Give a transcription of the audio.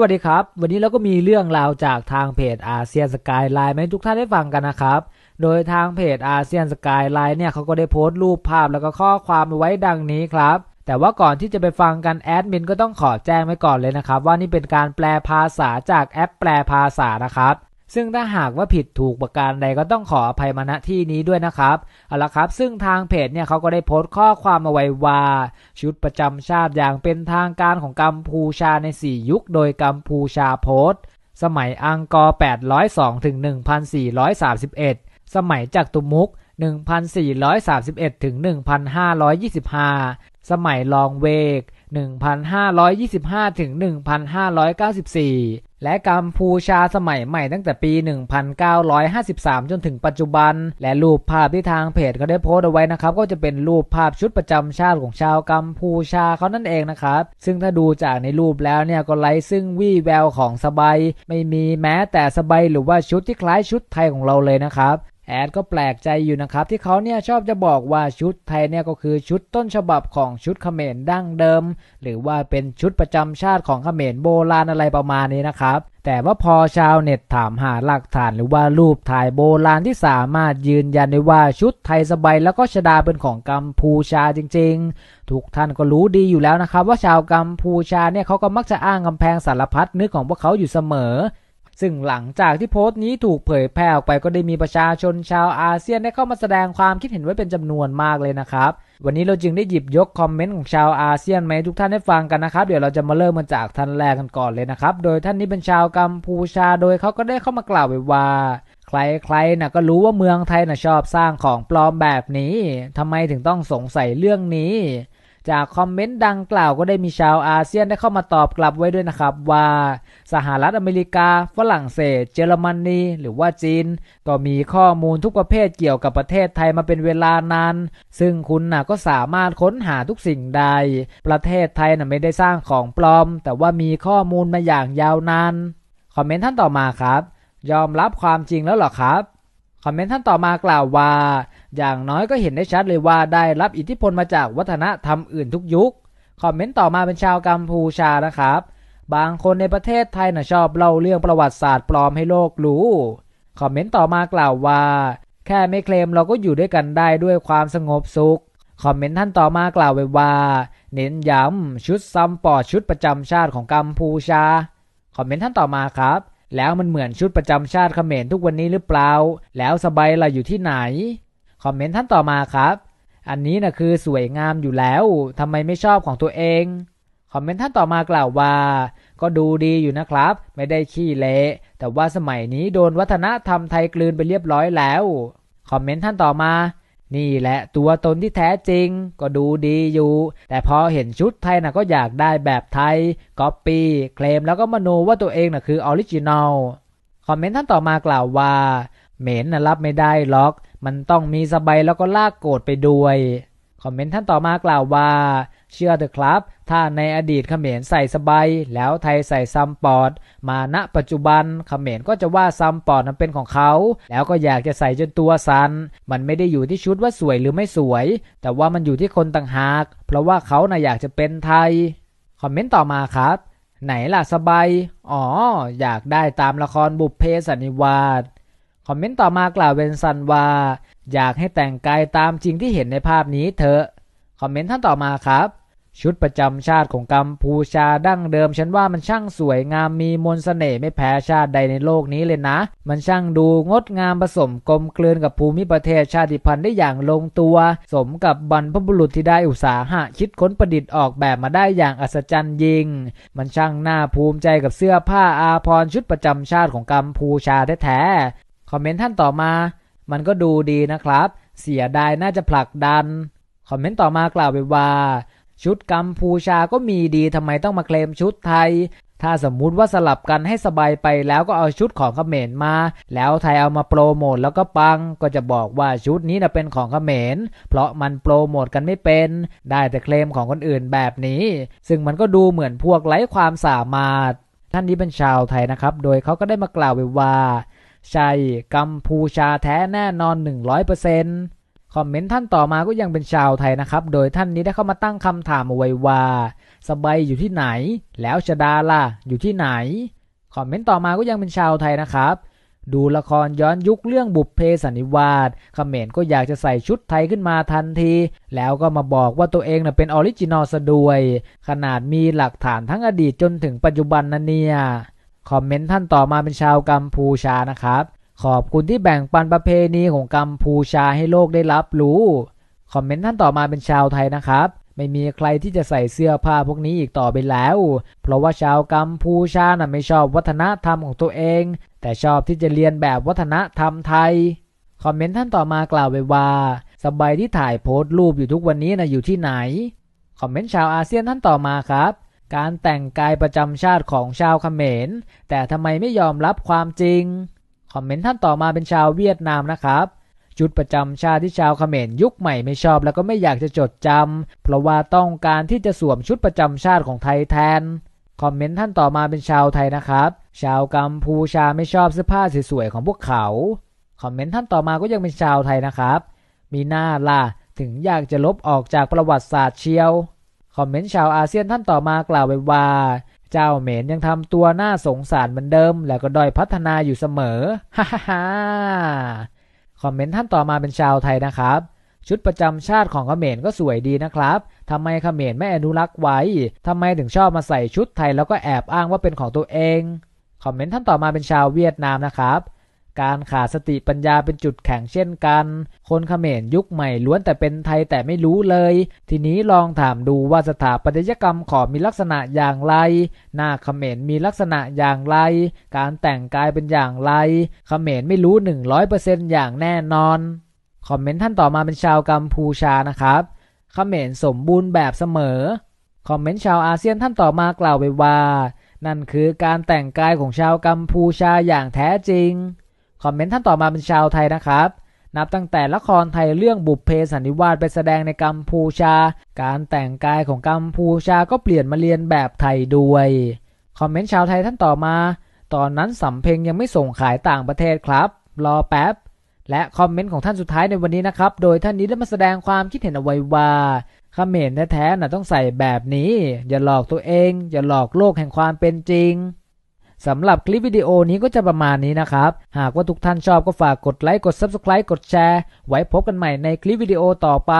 วัสดีครับ วันนี้เราก็มีเรื่องราวจากทางเพจอาเซียนสกายไลน์มาให้ทุกท่านได้ฟังกันนะครับ โดยทางเพจอาเซียนสกายไลน์เนี่ยเขาก็ได้โพสต์รูปภาพแล้วก็ข้อความไว้ดังนี้ครับ แต่ว่าก่อนที่จะไปฟังกันแอดมินก็ต้องขอแจ้งไว้ก่อนเลยนะครับ ว่านี่เป็นการแปลภาษาจากแอปแปลภาษานะครับ ซึ่งถ้าหากว่าผิดถูกประการใดก็ต้องขออภัยมาณที่นี้ด้วยนะครับเอาละครับซึ่งทางเพจเนี่ยเขาก็ได้โพสต์ข้อความเอาไว้ว่า ชุดประจำชาติอย่างเป็นทางการของกัมพูชาใน 4 ยุค โดยกัมพูชาโพสต์ สมัยอังกอร์802ถึง1431 สมัยจักตุมุก 1431ถึง1525 สมัยลองเวก 1525ถึง1594 และกัมพูชาสมัยใหม่ตั้งแต่ปี 1953 จนถึงปัจจุบัน และรูปภาพที่ทางเพจเขาได้โพสต์เอาไว้นะครับ ก็จะเป็นรูปภาพชุดประจำชาติของชาวกัมพูชาเขานั่นเองนะครับ ซึ่งถ้าดูจากในรูปแล้วเนี่ยก็ไร้ซึ่งวี่แววของสบาย ไม่มีแม้แต่สบายหรือว่าชุดที่คล้ายชุดไทยของเราเลยนะครับ แอดก็แปลกใจอยู่นะครับที่เขาเนี่ยชอบจะบอกว่าชุดไทยเนี่ยก็คือชุดต้นฉบับของชุดเขมรดั้งเดิม หรือว่าเป็นชุดประจำชาติของเขมรโบราณอะไรประมาณนี้นะครับแต่ว่าพอชาวเน็ตถามหาหลักฐานหรือว่ารูปถ่ายโบราณที่สามารถยืนยันได้ว่าชุดไทยสบายแล้วก็ชดาเป็นของกัมพูชาจริง ๆ ทุกท่านก็รู้ดีอยู่แล้วนะครับ ว่าชาวกัมพูชาเนี่ยเขาก็มักจะอ้างกำแพงสารพัดนึกของพวกเขาอยู่เสมอ ซึ่งหลังจากที่โพสต์นี้ถูกเผยแพร่ออกไปก็ได้มีประชาชนชาวอาเซียนได้เข้ามาแสดงความคิดเห็นไว้เป็นจำนวนมากเลยนะครับ วันนี้เราจึงได้หยิบยกคอมเมนต์ของชาวอาเซียนมาให้ทุกท่านได้ฟังกันนะครับ เดี๋ยวเราจะมาเริ่มมาจากท่านแรกกันก่อนเลยนะครับ โดยท่านนี้เป็นชาวกัมพูชา โดยเขาก็ได้เข้ามากล่าวไว้ว่าใครๆนะก็รู้ว่าเมืองไทยนะชอบสร้างของปลอมแบบนี้ทำไมถึงต้องสงสัยเรื่องนี้ จากคอมเมนต์ดังกล่าวก็ได้มีชาวอาเซียนได้เข้ามาตอบกลับไว้ด้วยนะครับว่าสหรัฐอเมริกา ฝรั่งเศส เยอรมนีหรือว่าจีน ก็มีข้อมูลทุกประเภทเกี่ยวกับประเทศไทยมาเป็นเวลานานซึ่งคุณน่ะก็สามารถค้นหาทุกสิ่งใด ประเทศไทยน่ะไม่ได้สร้างของปลอม แต่ว่ามีข้อมูลมาอย่างยาวนานคอมเมนต์ท่านต่อมาครับ ยอมรับความจริงแล้วหรอครับคอมเมนต์ท่านต่อมากล่าวว่า อย่างน้อยก็เห็นได้ชัดเลยว่าได้รับอิทธิพลมาจากวัฒนธรรมอื่นทุกยุค คอมเมนต์ต่อมาเป็นชาวกัมพูชานะครับ บางคนในประเทศไทยน่ะชอบเล่าเรื่องประวัติศาสตร์ปลอมให้โลกรู้ คอมเมนต์ต่อมากล่าวว่า แค่ไม่เคลมเราก็อยู่ด้วยกันได้ด้วยความสงบสุข คอมเมนต์ท่านต่อมากล่าวไว้ว่า เน้นย้ำชุดซัมปอร์ชุดประจำชาติของกัมพูชา คอมเมนต์ท่านต่อมาครับแล้วมันเหมือนชุดประจำชาติเขมรทุกวันนี้หรือเปล่า แล้วสบายล่ะอยู่ที่ไหน คอมเมนต์ท่านต่อมาครับ อันนี้นะคือสวยงามอยู่แล้วทำไมไม่ชอบของตัวเอง คอมเมนต์ท่านต่อมากล่าวว่า ก็ดูดีอยู่นะครับ ไม่ได้ขี้เละแต่ว่าสมัยนี้โดนวัฒนธรรมไทยกลืนไปเรียบร้อยแล้ว คอมเมนต์ท่านต่อมา นี่แหละตัวตนที่แท้จริง ก็ดูดีอยู่ แต่พอเห็นชุดไทยนะก็อยากได้แบบไทยก๊อปปี้เคลมแล้วก็มโนว่าตัวเองนะคือออริจินอลคอมเมนต์ท่านต่อมากล่าวว่าเหม็นนะรับไม่ได้หรอก มันต้องมีสบายแล้วก็ลากโกรธไปด้วย คอมเมนต์ท่านต่อมากล่าวว่า เชื่อเถอะครับ ถ้าในอดีตเขมรใส่สบายแล้วไทยใส่ซัมปอร์ตมาณปัจจุบันเขมรก็จะว่าซัมปอร์ตนั้นเป็นของเขา แล้วก็อยากจะใส่จนตัวสัน มันไม่ได้อยู่ที่ชุดว่าสวยหรือไม่สวย แต่ว่ามันอยู่ที่คนต่างหาก เพราะว่าเขาน่ะอยากจะเป็นไทย คอมเมนต์ต่อมาครับไหนล่ะสบาย อ๋อ อยากได้ตามละครบุพเพสันนิวาส คอมเมนต์ต่อมากล่าวเวนซันว่า อยากให้แต่งกายตามจริงที่เห็นในภาพนี้เถอะ คอมเมนต์ท่านต่อมาครับ ชุดประจำชาติของกัมพูชาดั้งเดิม ฉันว่ามันช่างสวยงามมีมนสเสน่ห์ไม่แพ้ชาติใดในโลกนี้เลยนะ มันช่างดูงดงามผสมกลมกลืนกับภูมิประเทศชาติพันธุ์ได้อย่างลงตัว สมกับบรรพบุรุษที่ได้อุตสาหะคิดค้นประดิษฐ์ออกแบบมาได้อย่างอัศจรรย์ยิ่ง มันช่างน่าภูมิใจกับเสื้อผ้าอาภรณ์ชุดประจำชาติของกัมพูชาแท้ๆ คอมเมนต์ท่านต่อมา มันก็ดูดีนะครับ เสียดายน่าจะผลักดัน คอมเมนต์ต่อมากล่าวไปว่า ชุดกัมพูชาก็มีดีทำไมต้องมาเคลมชุดไทย ถ้าสมมุติว่าสลับกันให้สบายไปแล้วก็เอาชุดของเขมรมา แล้วไทยเอามาโปรโมทแล้วก็ปัง ก็จะบอกว่าชุดนี้นะเป็นของเขมร เพราะมันโปรโมทกันไม่เป็น ได้แต่เคลมของคนอื่นแบบนี้ ซึ่งมันก็ดูเหมือนพวกไร้ความสามารถ ท่านนี้เป็นชาวไทยนะครับ โดยเขาก็ได้มากล่าวไว้ว่า ใช่กัมพูชาแท้แน่นอน 100%คอมเมนต์ท่านต่อมาก็ยังเป็นชาวไทยนะครับ โดยท่านนี้ได้เข้ามาตั้งคำถามเอาไว้ว่า สบายอยู่ที่ไหน แล้วชดาล่ะ อยู่ที่ไหน คอมเมนต์ต่อมาก็ยังเป็นชาวไทยนะครับ ดูละครย้อนยุคเรื่องบุพเพสันนิวาสคอมเขมรก็อยากจะใส่ชุดไทยขึ้นมาทันที แล้วก็มาบอกว่าตัวเองเป็นออริจินอลซะด้วย ขนาดมีหลักฐานทั้งอดีตจนถึงปัจจุบันนะเนี่ย คอมเมนต์ท่านต่อมาเป็นชาวกัมพูชานะครับ ขอบคุณที่แบ่งปันประเพณีของกัมพูชาให้โลกได้รับรู้คอมเมนต์ท่านต่อมาเป็นชาวไทยนะครับไม่มีใครที่จะใส่เสื้อผ้าพวกนี้อีกต่อไปแล้ว เพราะว่าชาวกัมพูชาน่ะไม่ชอบวัฒนธรรมของตัวเอง แต่ชอบที่จะเรียนแบบวัฒนธรรมไทย คอมเมนต์ท่านต่อมากล่าวไว้ว่าสบายที่ถ่ายโพสต์รูปอยู่ทุกวันนี้นะอยู่ที่ไหน คอมเมนต์ชาวอาเซียนท่านต่อมาครับ การแต่งกายประจำชาติของชาวเขมร แต่ทำไมไม่ยอมรับความจริง คอมเมนต์ท่านต่อมาเป็นชาวเวียดนามนะครับชุดประจำชาติที่ชาวเขมรยุคใหม่ไม่ชอบแล้วก็ไม่อยากจะจดจำเพราะว่าต้องการที่จะสวมชุดประจำชาติของไทยแทน คอมเมนต์ท่านต่อมาเป็นชาวไทยนะครับ ชาวกัมพูชาไม่ชอบเสื้อผ้าสวยๆของพวกเขา คอมเมนต์ท่านต่อมาก็ยังเป็นชาวไทยนะครับ มีหน้าล่ะถึงอยากจะลบออกจากประวัติศาสตร์เชียว คอมเมนต์ชาวอาเซียนท่านต่อมากล่าวไว้ว่า เจ้าเหมนยังทำตัวน่าสงสารเหมือนเดิม แล้วก็ด้อยพัฒนาอยู่เสมอฮ่าฮ่าฮ่าคอมเมนต์ท่านต่อมาเป็นชาวไทยนะครับ ชุดประจำชาติของเขมรก็สวยดีนะครับทำไมเขมรไม่อนุรักษ์ไว้ทำไมถึงชอบมาใส่ชุดไทยแล้วก็แอบอ้างว่าเป็นของตัวเอง คอมเมนต์ท่านต่อมาเป็นชาวเวียดนามนะครับ การขาดสติปัญญาเป็นจุดแข็งเช่นกัน คนเขมรยุคใหม่ล้วนแต่เป็นไทยแต่ไม่รู้เลย ทีนี้ลองถามดูว่าสถาปัตยกรรมขอมีลักษณะอย่างไร หน้าเขมรมีลักษณะอย่างไร การแต่งกายเป็นอย่างไร เขมรไม่รู้ 100%อย่างแน่นอน คอมเมนต์ท่านต่อมาเป็นชาวกัมพูชานะครับ เขมรสมบูรณ์แบบเสมอ คอมเมนต์ชาวอาเซียนท่านต่อมากล่าวไว้ว่า นั่นคือการแต่งกายของชาวกัมพูชาอย่างแท้จริง คอมเมนต์ท่านต่อมาเป็นชาวไทยนะครับ นับตั้งแต่ละครไทยเรื่องบุพเพสันนิวาสไปแสดงในกัมพูชา การแต่งกายของกัมพูชาก็เปลี่ยนมาเรียนแบบไทยด้วย คอมเมนต์ชาวไทยท่านต่อมา ตอนนั้นสำเพ็งยังไม่ส่งขายต่างประเทศครับ รอแป๊บ และคอมเมนต์ของท่านสุดท้ายในวันนี้นะครับ โดยท่านนี้ได้มาแสดงความคิดเห็นเอาไว้ว่าเขมรแท้ๆน่ะต้องใส่แบบนี้ อย่าหลอกตัวเอง อย่าหลอกโลกแห่งความเป็นจริง สำหรับคลิปวิดีโอนี้ก็จะประมาณนี้นะครับ หากว่าทุกท่านชอบก็ฝากกดไลค์กด Subscribe กดแชร์ ไว้พบกันใหม่ในคลิปวิดีโอต่อไป